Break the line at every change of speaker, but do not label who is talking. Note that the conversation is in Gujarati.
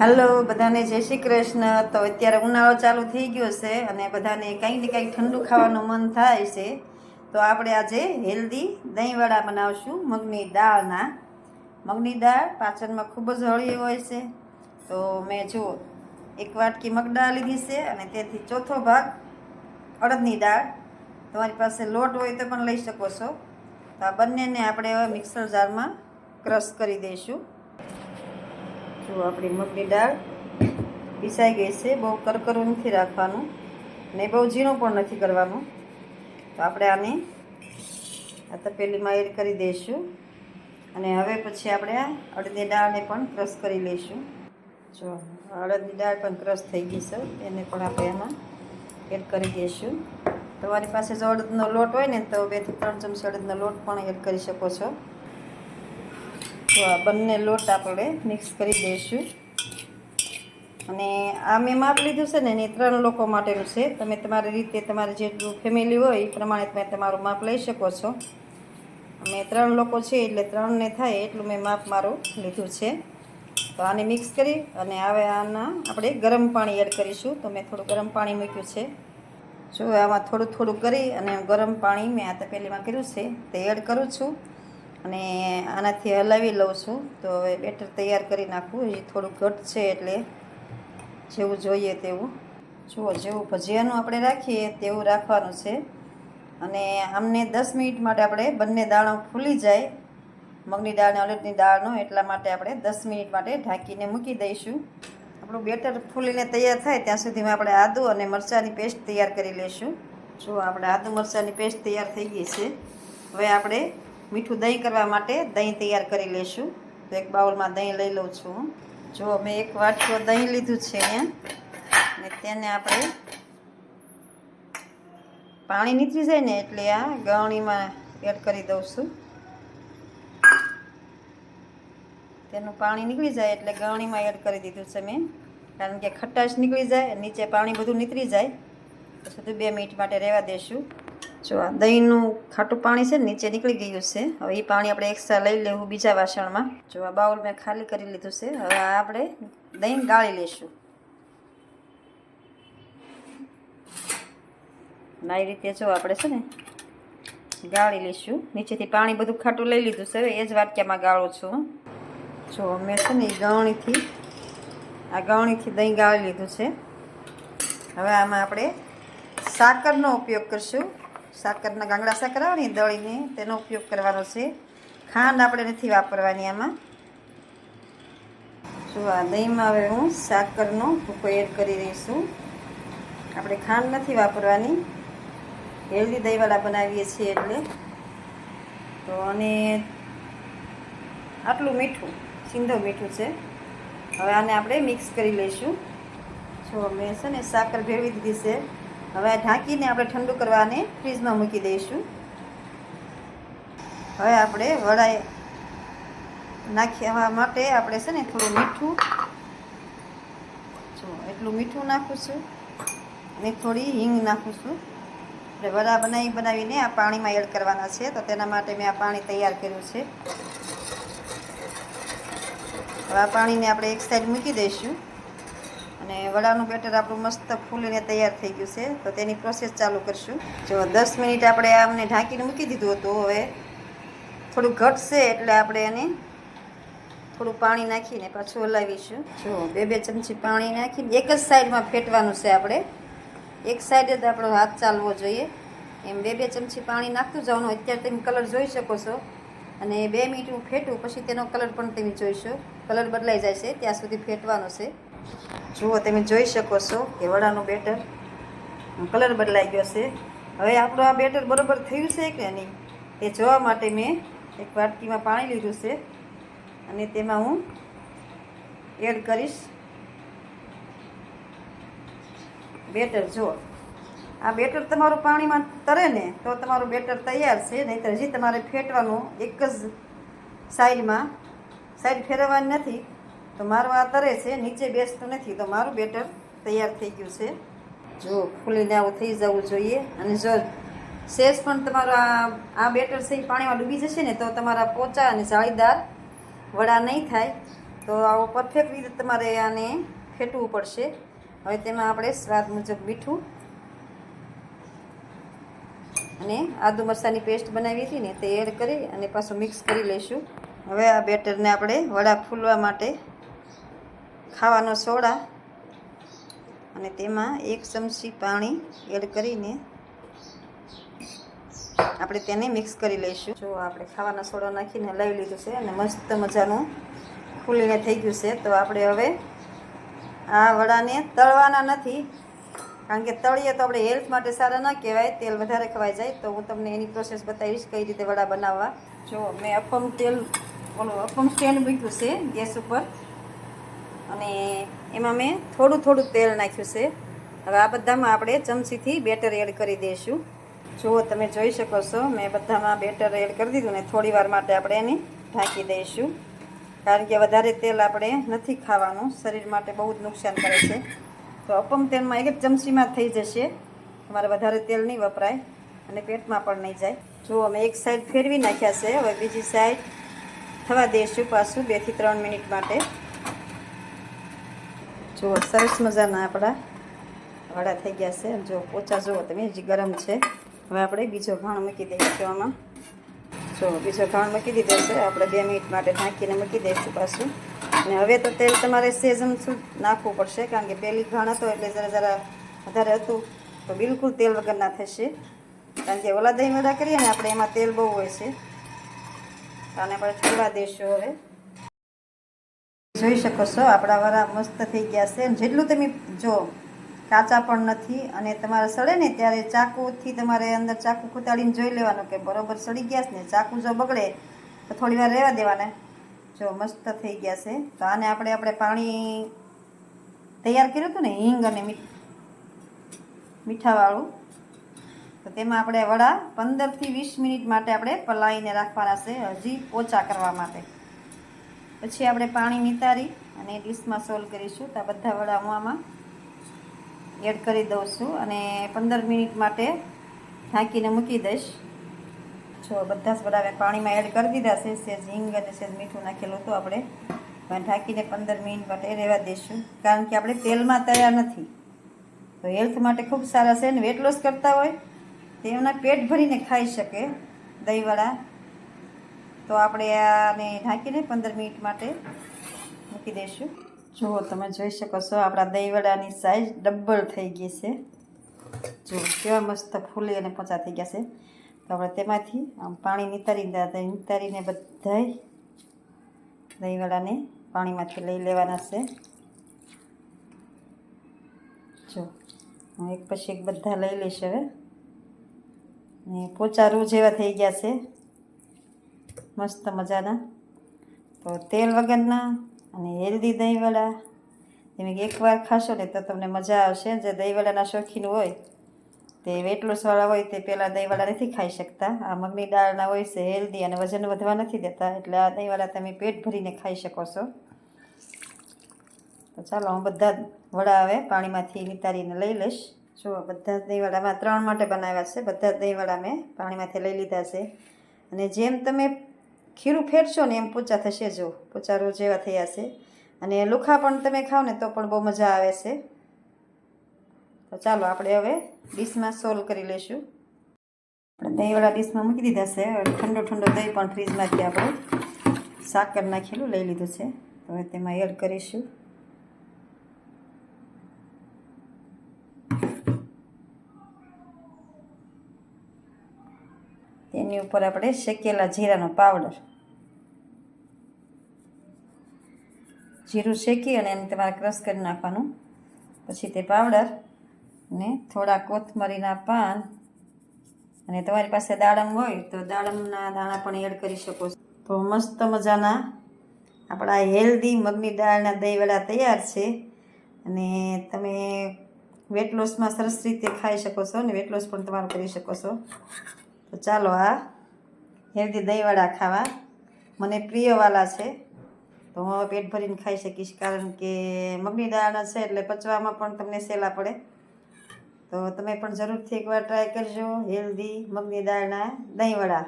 હાલો, બધાને જય શ્રી કૃષ્ણ. તો અત્યારે ઉનાળો ચાલુ થઈ ગયો છે અને બધાને કંઈક ને કંઈક ઠંડુ ખાવાનું મન થાય છે. તો આપણે આજે હેલ્ધી દહીંવડા બનાવશું મગની દાળના. મગની દાળ પાચનમાં ખૂબ જ હળી હોય છે. તો મેં જુઓ એક વાટકી મગદાળ લીધી છે અને તેથી ચોથો ભાગ અડદની દાળ. તમારી પાસે લોટ હોય તો પણ લઈ શકો છો. તો આ બંનેને આપણે હવે મિક્સર જારમાં ક્રશ કરી દઈશું. જો આપણી મગની દાળ પીસાઈ ગઈ છે, બહુ કરકરું નથી રાખવાનું ને બહુ ઝીણું પણ નથી કરવાનું. તો આપણે આને આ તપેલીમાં એડ કરી દઈશું અને હવે પછી આપણે અડદની દાળને પણ ક્રશ કરી લઈશું. જો, અડદની દાળ પણ ક્રશ થઈ ગઈ છે, એને પણ આપણે એમાં એડ કરી દઈશું. તમારી પાસે જો અડદનો લોટ હોય ને, તો બેથી ત્રણ ચમચી અડદનો લોટ પણ એડ કરી શકો છો. તો આ બંને લોટ આપણે મિક્સ કરી દઈશું. અને આ મેં માપ લીધું છે ને એ ત્રણ લોકો માટેનું છે. તમે તમારી રીતે તમારે જેટલું ફેમિલી હોય, એ પ્રમાણે તમે તમારું માપ લઈ શકો છો. અમે ત્રણ લોકો છે, એટલે ત્રણને થાય એટલું મેં માપ મારું લીધું છે. તો આને મિક્સ કરી અને હવે આના આપણે ગરમ પાણી એડ કરીશું. તો મેં થોડું ગરમ પાણી મૂક્યું છે. જો આમાં થોડું થોડું કરી અને ગરમ પાણી મેં આ તપેલીમાં કર્યું છે, તે એડ કરું છું. અને આનાથી હલાવી લઉં છું. તો હવે બેટર તૈયાર કરી નાખું. એ થોડું ઘટ છે એટલે જેવું જોઈએ તેવું. જુઓ, જેવું ભજીયાનું આપણે રાખીએ તેવું રાખવાનું છે. અને આમને દસ મિનિટ માટે આપણે બંને દાણો ફૂલી જાય. મગની દાળ અને દાળનો એટલા માટે આપણે દસ મિનિટ માટે ઢાંકીને મૂકી દઈશું. આપણું બેટર ફૂલીને તૈયાર થાય ત્યાં સુધીમાં આપણે આદુ અને મરચાંની પેસ્ટ તૈયાર કરી લઈશું. જો આપણે આદુ મરચાંની પેસ્ટ તૈયાર થઈ ગઈ છે. હવે આપણે મીઠું દહીં કરવા માટે દહીં તૈયાર કરી લઈશું તો એક બાઉલમાં દહીં લઈ લઉં છું જો મેં એક વાટકો દહીં લીધું છે અને તેને આપણે પાણી નીકળી જાય ને એટલે આ ગવણીમાં એડ કરી દઉં છું. તેનું પાણી નીકળી જાય એટલે ગવણીમાં એડ કરી દીધું છે મેં. કારણ કે ખટાશ નીકળી જાય, નીચે પાણી બધું નીકળી જાય. તો સુધી બે મિનિટ માટે રહેવા દઈશું જો આ દહીંનું ખાટું પાણી છે નીચે નીકળી ગયું છે. હવે એ પાણી આપણે એક્સ્ટ્રા લઈ લેવું બીજા વાસણમાં. જો આ બાઉલ મેં ખાલી કરી લીધું છે. હવે આપણે દહીં ગાળી લઈશું ના રીતે જો આપણે છે ને ગાળી લઈશું નીચેથી પાણી બધું ખાટું લઈ લીધું છે. એ જ વાટક્યામાં ગાળું છું. જો મેં છે ને એ ગવણીથી આ ગવણીથી દહીં ગાળી લીધું છે. હવે આમાં આપણે સાકરનો ઉપયોગ કરશું. સાકરના ગાંગડા સાકર આવે ને દળીને તેનો ઉપયોગ કરવાનો છે. ખાંડ આપણે નથી વાપરવાની આમાં. જો આ દહીંમાં હવે હું સાકરનો ભૂકો એડ કરી દઈશું આપણે ખાંડ નથી વાપરવાની. હેલ્ધી દહીંવાળા બનાવીએ છીએ એટલે. તો અને આટલું મીઠું, સિંધો મીઠું છે. હવે આને આપણે મિક્સ કરી લઈશું. જો મેં છે ને સાકર ભેળવી દીધી છે. હવે આ ઢાંકીને આપણે ઠંડુ કરવાને ફ્રીજમાં મૂકી દઈશું. હવે આપણે વડાએ નાખવા માટે આપણે છે ને થોડું મીઠું, જો એટલું મીઠું નાખું છું અને થોડી હિંગ નાખું છું આપણે વડા બનાવી બનાવીને આ પાણીમાં એડ કરવાના છે, તો તેના માટે મેં આ પાણી તૈયાર કર્યું છે. હવે આ પાણીને આપણે એક સાઈડ મૂકી દઈશું. અને વડાનું બેટર આપણું મસ્ત ફૂલીને તૈયાર થઈ ગયું છે. તો તેની પ્રોસેસ ચાલુ કરશું. જો દસ મિનિટ આપણે આમને ઢાંકીને મૂકી દીધું હતું હવે. થોડું ઘટશે એટલે આપણે એને થોડું પાણી નાખીને પાછું હલાવીશું. જો બે બે ચમચી પાણી નાખીને એક જ સાઈડમાં ફેટવાનું છે આપણે. એક સાઈડે જ આપણો હાથ ચાલવો જોઈએ. એમ બે બે ચમચી પાણી નાખતું જવાનું અત્યારે તમે કલર જોઈ શકો છો. અને બે મિનિટ હું ફેટું, પછી તેનો કલર પણ તમે જોઈશો. કલર બદલાઈ જાય છે, ત્યાં સુધી ફેટવાનો છે. જુઓ, તમે જોઈ શકો છો કે વડાનું બેટર કલર બદલાઈ ગયો છે. હવે આપણું આ બેટર બરોબર થયું છે કે નહીં, એ જોવા માટે મેં એક વાટકીમાં પાણી લીધું છે. અને તેમાં હું એડ કરીશ. બેટર, જુઓ. આ બેટર તમારું પાણીમાં તરે ને તો તમારું બેટર તૈયાર છે, નહીંતર હજી તમારે ફેટવાનું એક જ સાઈડમાં, સાઈડ ફેરવવાની નથી. તો મારું આ તરે છે, નીચે બેસતું નથી, તો મારું બેટર તૈયાર થઈ ગયું છે. જો ફૂલીને આવું થઈ જવું જોઈએ. અને જો શેષ પણ તમારો આ આ બેટર એ પાણીમાં ડૂબી જશે ને, તો તમારા પોચા અને જાળીદાર વડા નહીં થાય. તો આવો પરફેક્ટ રીતે તમારે આને ફેટવું પડશે. હવે તેમાં આપણે સ્વાદ મુજબ મીઠું અને આદુ મરચાંની પેસ્ટ બનાવી હતી ને, તે એડ કરી અને પાછું મિક્સ કરી લઈશું. હવે આ બેટરને આપણે વડા ફૂલવા માટે ખાવાનો સોડા અને તેમાં એક ચમચી પાણી એડ કરીને આપણે તેને મિક્સ કરી લઈશું. જો આપણે ખાવાના સોડા નાખીને લઈ લીધું છે અને મસ્ત મજાનું ખુલીને થઈ ગયું છે. તો આપણે હવે આ વડાને તળવાના નથી, કારણ કે તળીએ તો આપણે હેલ્થ માટે સારા ના કહેવાય, તેલ વધારે ખવાઈ જાય. તો હું તમને એની પ્રોસેસ બતાવીશ કઈ રીતે વડા બનાવવા. જો મેં અપમ તેલ, ઓલું અપમ સ્ટેન્ડ મૂક્યું છે ગેસ ઉપર. અને એમાં મેં થોડું થોડું તેલ નાખ્યું છે. હવે આ બધામાં આપણે ચમચીથી બેટર એડ કરી દઈશું. જુઓ તમે જોઈ શકો છો, મેં બધામાં બેટર એડ કરી દીધું ને થોડી વાર માટે આપણે એને ઢાંકી દઈશું. કારણ કે વધારે તેલ આપણે નથી ખાવાનું, શરીર માટે બહુ જ નુકસાન કરે છે. તો અપમ તેલમાં એક જ ચમચીમાં થઈ જશે. તમારે વધારે તેલ નહીં વપરાય અને પેટમાં પણ નહીં જાય. જુઓ અમે એક સાઈડ ફેરવી નાખ્યા છે, હવે બીજી સાઈડ થવા દઈશું પાછું બેથી ત્રણ મિનિટ માટે. જુઓ, સરસ મજાના આપણા વડા થઈ ગયા છે. જો પોચા જુઓ તમે, હજી ગરમ છે. હવે આપણે બીજો ઘાણ મૂકી દઈશું આમાં જો, બીજો ઘાણ મૂકી દીધો છે. આપણે બે મિનિટ માટે ઢાંકીને મૂકી દઈશું પાછું. અને હવે તો તેલ તમારે સેઝમ શું નાખવું પડશે, કારણ કે પહેલી ઘાણ હતો એટલે જરા જરા વધારે હતું. તો બિલકુલ તેલ વગરના થશે. કારણ કે ઓલા દહીં વડા કરીએ ને, આપણે એમાં તેલ બહુ હોય છે. અને આપણે છોડવા દઈશું હવે. જોઈ શકો છો. આપણા વડા મસ્ત થઈ ગયા છે. જેટલું તમે જો કાચા પણ નથી અને તમારે સડે ને ત્યારે ચાકુથી તમારે અંદર ચાકુ કુતાડીને જોઈ લેવાનું કે બરોબર સડી ગયા છે ને ચાકુ જો બગડે તો થોડી વાર રહેવા દેવાના. જો મસ્ત થઈ ગયા છે. તો આને આપણે આપણે પાણી તૈયાર કર્યું હતું ને હિંગ અને મીઠાવાળું. તો તેમાં આપણે વડા પંદરથી વીસ મિનિટ માટે આપણે પલાળીને રાખવાના છે. હજી ઓછા કરવા માટે. પછી આપણે પાણી નિતારી અને ડીશમાં સોલ્વ કરીશું. તો આ બધા વડા હું આમાં એડ કરી દઉં છું અને પંદર મિનિટ માટે ઢાંકીને મૂકી દઈશ. જો બધા જ વડા પાણીમાં એડ કરી દીધા છે, સેજ હિંગ અને સેજ મીઠું નાખેલું હતું આપણે. ઢાંકીને પંદર મિનિટ માટે રહેવા દઈશું. કારણ કે આપણે તેલમાં તળ્યા નથી. તો હેલ્થ માટે ખૂબ સારા છે અને વેટ લોસ કરતા હોય તેઓના પેટ ભરીને ખાઈ શકે દહીંવડા તો આપણે આને ઢાંકીને પંદર મિનિટ માટે મૂકી દઈશું. જુઓ તમે જોઈ શકો છો, આપણા દહીંવડાની સાઈઝ ડબલ થઈ ગઈ છે. જુઓ કેવા મસ્ત ફૂલી અને પચા થઈ ગયા છે. તો આપણે તેમાંથી આમ પાણી નિતારી નિતારીને બધાય દહીંવડાને પાણીમાંથી લઈ લેવાના છે. જો, હું એક પછી એક બધા લઈ લઈશ હવે. ને પોચા રૂ જેવા થઈ ગયા છે. મસ્ત મજાના. તો તેલ વગરના અને હેલ્ધી દહીંવડા. તમે એકવાર ખાશો ને તો તમને મજા આવશે. જે દહીંવડાના શોખીન હોય, તે વેટ લોસવાળા હોય, તે પહેલાં દહીંવડા નથી ખાઈ શકતા. આ મગની દાળના હોય છે, હેલ્ધી અને વજન વધવા નથી દેતા. એટલે આ દહીંવડા તમે પેટ ભરીને ખાઈ શકો છો. તો ચાલો, હું બધા વડા હવે પાણીમાંથી નિતારીને લઈ લઈશ. જો, બધા જ દહીંવડામાં ત્રણ માટે બનાવ્યા છે. બધા જ દહીંવડા મેં પાણીમાંથી લઈ લીધા છે. અને જેમ તમે ખીરું ફેરશો ને એમ પોચા થશે જો, પોચા રોજ જેવા થયા છે. અને લુખા પણ તમે ખાઓ ને તો પણ બહુ મજા આવે છે. તો ચાલો આપણે હવે ડીશમાં સોલ્વ કરી લઈશું. આપણે દહીંવાળા ડીશમાં મૂકી દીધા છે. ઠંડો ઠંડો દહીં પણ ફ્રીજમાંથી આપણે સાકર નાખેલું લઈ લીધું છે. હવે તેમાં એડ કરીશું. તેની ઉપર આપણે શેકેલા જીરાનો પાવડર. જીરું શેકી અને એને તમારે ક્રશ કરી નાખવાનું. પછી તે પાવડર ને થોડા કોથમરીના પાન અને તમારી પાસે દાડમ હોય તો દાડમના દાણા પણ એડ કરી શકો છો. તો મસ્ત મજાના આપણા હેલ્ધી મગની દાળના દહીંવડા તૈયાર છે. અને તમે વેટ લોસમાં સરસ રીતે ખાઈ શકો છો અને વેટ લોસ પણ તમારું કરી શકો છો. તો ચાલો આ હેલ્ધી દહીંવડા ખાવા. મને પ્રિયવાલા છે. તો હું હવે પેટ ભરીને ખાઈ શકીશ, કારણ કે મગની દાળના છે એટલે પચવામાં પણ તમને સહેલા પડે. તો તમે પણ જરૂરથી એકવાર ટ્રાય કરજો, હેલ્ધી મગની દાળના દહીંવડા